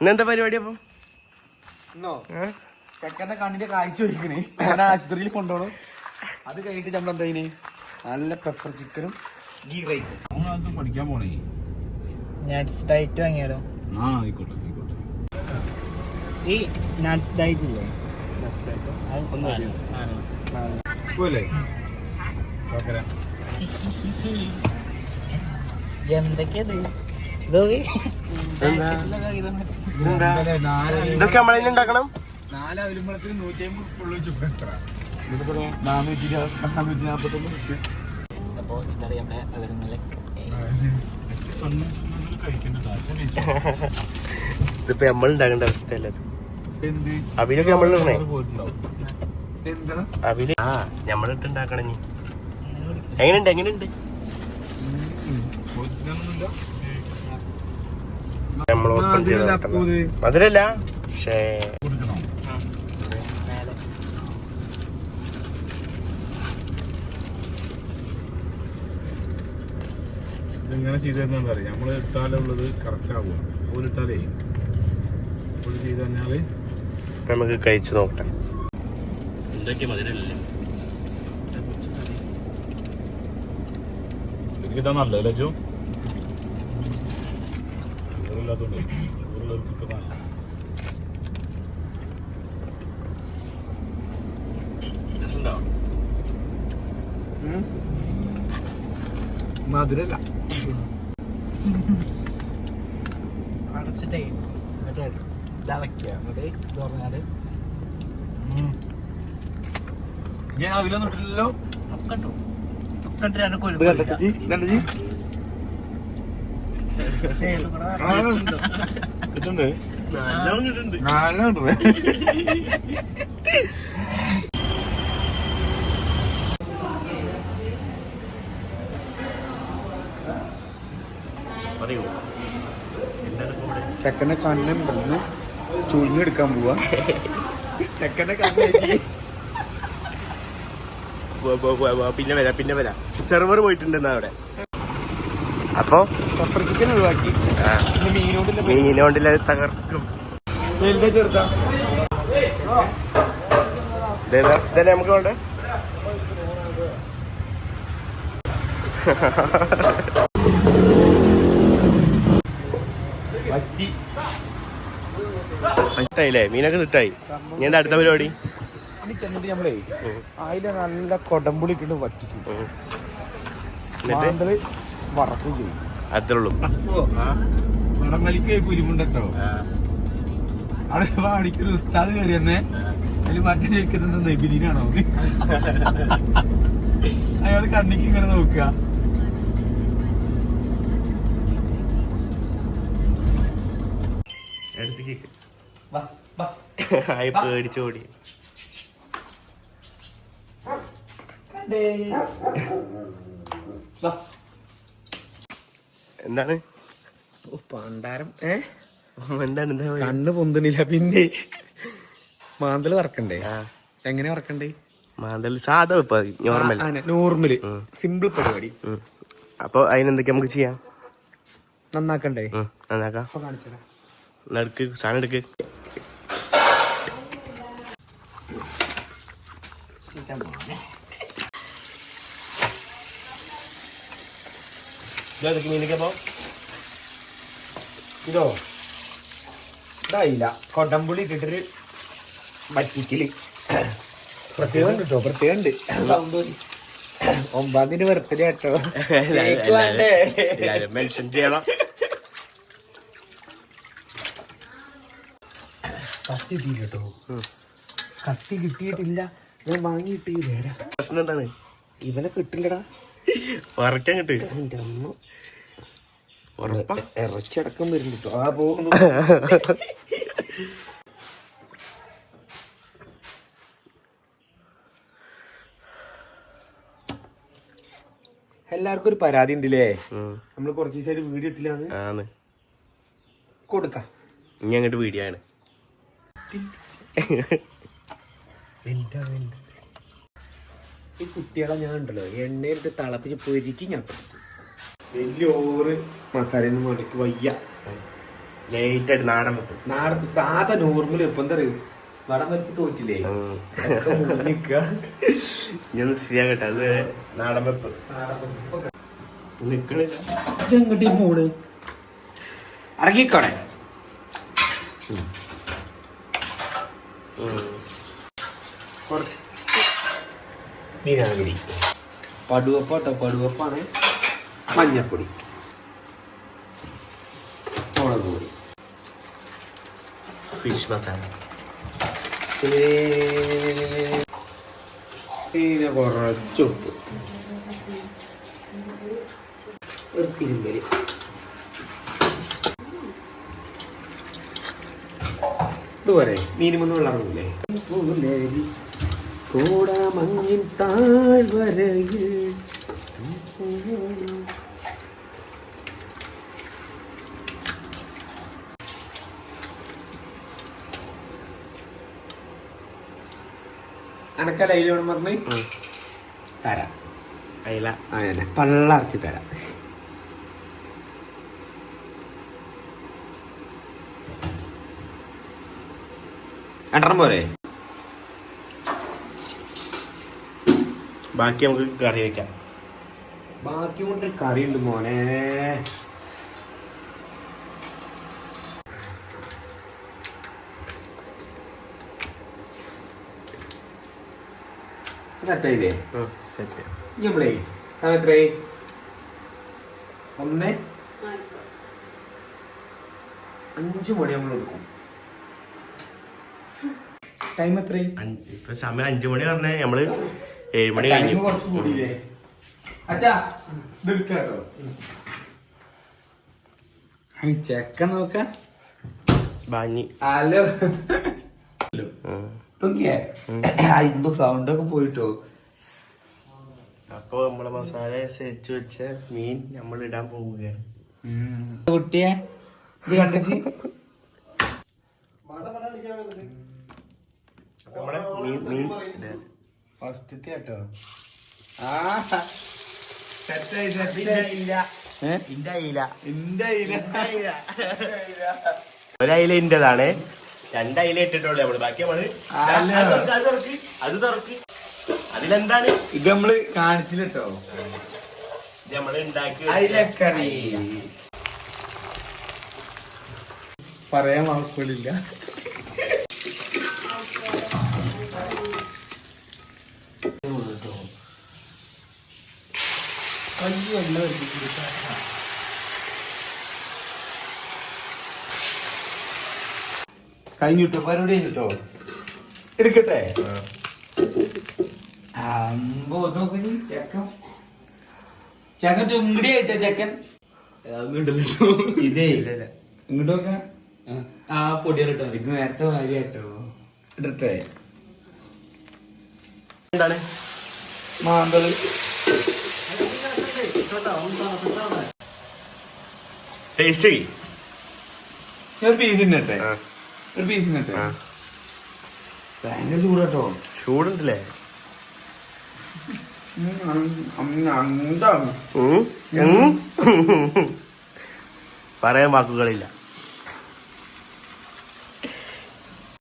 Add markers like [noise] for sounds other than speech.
ഇന്നെന്താ പരിപാടി അപ്പം? ചെക്കന്റെ കണ്ണിന്റെ കാഴ്ച ഒരുക്കണേ ഞാൻ ആശുപത്രിയിൽ കൊണ്ടുപോകണം. അത് കഴിഞ്ഞിട്ട് നമ്മൾ എന്താ നല്ല പെപ്പർ ചിക്കനും ഗീ റൈസും പഠിക്കാൻ പോണേ. നട്സ് ഡയറ്റ് വാങ്ങിയാലോ? ആ ആയിക്കോട്ടെ ആയിക്കോട്ടെ. ഈ നട്സ് ഡയറ്റ് ഇല്ലേ? [laughs] എന്തൊക്കെയാ ഇതൊക്കെ? നമ്മളതിന് ഉണ്ടാക്കണം? ഇതാണ് നമ്മുടെ ഇതിപ്പോ നമ്മൾ അവസ്ഥയല്ല അവിലൊക്കെ എന്താണ് അവിൽ. ആ നമ്മളിട്ട് ഉണ്ടാക്കണം ഇനി. എങ്ങനെയുണ്ട്? എങ്ങനെയുണ്ട്? നമ്മൾ ഓപ്പൺ ചെയ്ത്. മധുരല്ല പക്ഷേ ഇതെങ്ങനെ ചെയ്തു തരുന്ന അറിയാം നമ്മൾ ഇട്ടാലുള്ളത് കറക്റ്റ് ആവുക. ഓലിട്ടാലേ ഓൽ ചെയ്ത് കഴിഞ്ഞാൽ നമുക്ക് കഴിച്ചു നോക്കട്ടെ എന്തൊക്കെ മധുരല്ലേ എനിക്ക് ഇതാ നല്ലതല്ലേ ജോ? ഷുഗറില്ലാത്തോണ്ട് ഊരിലൊരു നല്ല മധുരല്ല. അടച്ചിട്ടേ. എന്നിട്ട് ഇതളക്കുക എന്നിട്ട് ഇത് പറഞ്ഞാൽ ഞാൻ അതിലൊന്നും ഇട്ടില്ലല്ലോ കണ്ടു? കണ്ടിട്ട് രണ്ട് ഇത് ഇട്ടുണ്ട് നാലെണ്ണം ഇടണേ. പറയൂ എന്താണ് ഇപ്പൊ ഇവിടെ ചെക്കന്റെ കണ്ണും ഇവിടുന്ന് ചുഴിഞ്ഞെടുക്കാൻ പോവാ ചെക്കനെ കണ്ണ പിന്നെ വരാം പിന്നെ വരാം. സെർവർ പോയിട്ടുണ്ടെന്നാ അവിടെ. അപ്പൊ? ഒഴിവാക്കി. മീനോണ്ടില്ല തകർക്കും. നമുക്ക് വേണ്ടേ? ഇഷ്ടായില്ലേ മീനൊക്കെ ഇനി എന്താ അടുത്ത പരിപാടി? ചെന്നിട്ട് നമ്മളേ. അതിലെ നല്ല കൊടമ്പുളി ഇട്ടിട്ട് വറ്റിക്കും. വറക്കും അത്രേ ഉള്ളൂ വടംവലിക്ക് കുരുമുണ്ടോ അവിടെ പാടിക്കൊരു ഉസ്താദ് കയറി തന്നെ അതിൽ മറ്റേ ചോദിക്കുന്നത് നബിദിനാണോ അയാൾ കണ്ണിക്ക് ഇങ്ങനെ നോക്കുക. പേടിച്ചോടി വാ. എന്താണ്? പണ്ടാരം ഏ? എന്താണ് എന്താ കണ്ണ് പൊന്തണില്ല പിന്നെ. മാന്തൽ വറക്കണ്ടേ? എങ്ങനെ വറക്കണ്ടേ? മാന്തൽ സാധാ നോർമൽ. നോർമൽ സിമ്പിൾ പരിപാടി. അപ്പൊ അതിനെന്തൊക്കെ നമുക്ക് ചെയ്യാം? നന്നാക്കണ്ടേ? നന്നാക്കാം. നടുക്ക് സാധനം എടുക്ക്. ഇതൊക്കെ മീനൊക്കെ ഇതോ ഇതായില്ല. കൊടമ്പുളി ഇട്ടിട്ടൊരു വറ്റിക്കൽ. പ്രത്യേകം കേട്ടോ പ്രത്യേകം ഉണ്ട് ഒമ്പതിന് ബർത്ത്ഡേ കേട്ടോ മെൻഷൻ ചെയ്യണം. കത്തി കിട്ടിയില്ല കേട്ടോ ഉം. കത്തി കിട്ടിയിട്ടില്ല. ഞാൻ വാങ്ങിയിട്ട് വരാം പ്രശ്നം എന്താണ്? ഇവനെ കിട്ടില്ലടാ. അമ്മ. ഉറപ്പാ. ഇറച്ചടക്കം വരുന്നുണ്ട്. ആ പോകുന്നു എല്ലാവർക്കും ഒരു പരാതി ഉണ്ടല്ലേ? നമ്മൾ നമ്മൾ കുറച്ച് ദിവസമായിട്ട് വീഡിയോ ഇട്ടില്ലാന്ന്. കൊടുക്കാം. ഇനി അങ്ങോട്ട് വീഡിയോ ആണ്. ഈ കുട്ടികളെ ഞാൻ ഉണ്ടല്ലോ എണ്ണയിലിട്ട് തിളപ്പിച്ച് പൊരിക്കി ഞാൻ കൊടുത്തു വലിയ ഓറ് മസാലയൊന്നും മുടക്ക് വയ്യ. ലേറ്റ് ആയിട്ട് നാടൻ വെക്കും. നാടൻ സാധാ നോർമൽ ഇപ്പൊ എന്താ പറയുക വടം വെച്ച് തോറ്റില്ലേ? ഞാൻ ശരിയാകട്ടെ അത് നാടൻ വെപ്പ്. നിക്കണില്ല. ഇതെങ്ങോട്ടേ പോണ് അടക്കിക്കോടെ കുറച്ച് വിനാഗിരി പടുവപ്പാട്ടോ പടുവപ്പാണ്. മഞ്ഞപ്പൊടി. മുളക് പൊടി. ഫിഷ് മസാല പിന്നെ കുറച്ച് ഉപ്പ്. ഒരു തിരുമ്പൽ. ഇതുപോലെ മീനുമൊന്നും വെള്ളമിറങ്ങൂലേ കോടാമഞ്ഞിൻ താഴ്വരയിൽ. അനക്കല്ല അതിൽ വേണം പറഞ്ഞ്? തരാം. അയില. അങ്ങനെ പള്ളറച്ച് തരാം. രണ്ടെണ്ണം പോരെ? ബാക്കി നമുക്ക് കറി വെക്കാം. ബാക്കി കൊണ്ട് കറി ഉണ്ട് മോനെ സെറ്റായില്ലേ നമ്മളേ സമയം എത്രയായി ഒന്ന്. അഞ്ചു മണി നമ്മൾ എടുക്കും. ടൈം എത്രയായി? ഇപ്പൊ സമയം അഞ്ചു മണി പറഞ്ഞ നമ്മൾ ഏഴ് മണി കഴിഞ്ഞു. ചെക്ക നോക്ക ബാഞ്ഞി. ഹലോ. എന്തോ സൗണ്ട് ഒക്കെ പോയിട്ടോ. അപ്പൊ നമ്മളെ മസാല സെച്ച് വെച്ച മീൻ നമ്മൾ ഇടാൻ പോവുകയാണ്. കുട്ടിയെ ഇത് അപ്പൊ നമ്മളെ മീൻ മീൻ ഇടാ. ഫസ്റ്റ് കേട്ടോ ഒരയില ഇന്റതാണ് രണ്ടയില ഇട്ടിട്ടുള്ളൂ നമ്മൾ. ബാക്കി നമ്മൾ. അത് തുറക്ക്, അത് തുറക്ക്. അത് തുറക്ക്. അതിലെന്താണ്? ഇത് നമ്മൾ കാണിച്ചിട്ടോ ഇത് നമ്മൾ ഉണ്ടാക്കി അയിലക്കറി. പറയാൻ വാക്കുകളില്ല കഴിഞ്ഞിട്ടോ? പരിപാടി കഴിഞ്ഞിട്ടോ എടുക്കട്ടെ? അമ്പോ നോക്കി ചെക്കൻ. ചെക്കൻ ചുങ്ങടി ആയിട്ടോ ചെക്കൻ? ഇതേ. ഇങ്ങോട്ട് നോക്കാം. ആ പൊടിയാട്ടോ ഇത് നേരത്തെ ഭാര്യട്ടോ ഇടട്ടെ. എന്താണ്? മാന്തൾ. ടേസ്റ്റ് ഞാൻ പീസ് തിന്നട്ടെ ആ. ഒരു പീസ്. ഭയങ്കര ചൂടാട്ടോ. ചൂടുണ്ടല്ലേ? പറയാൻ വാക്കുകളില്ല.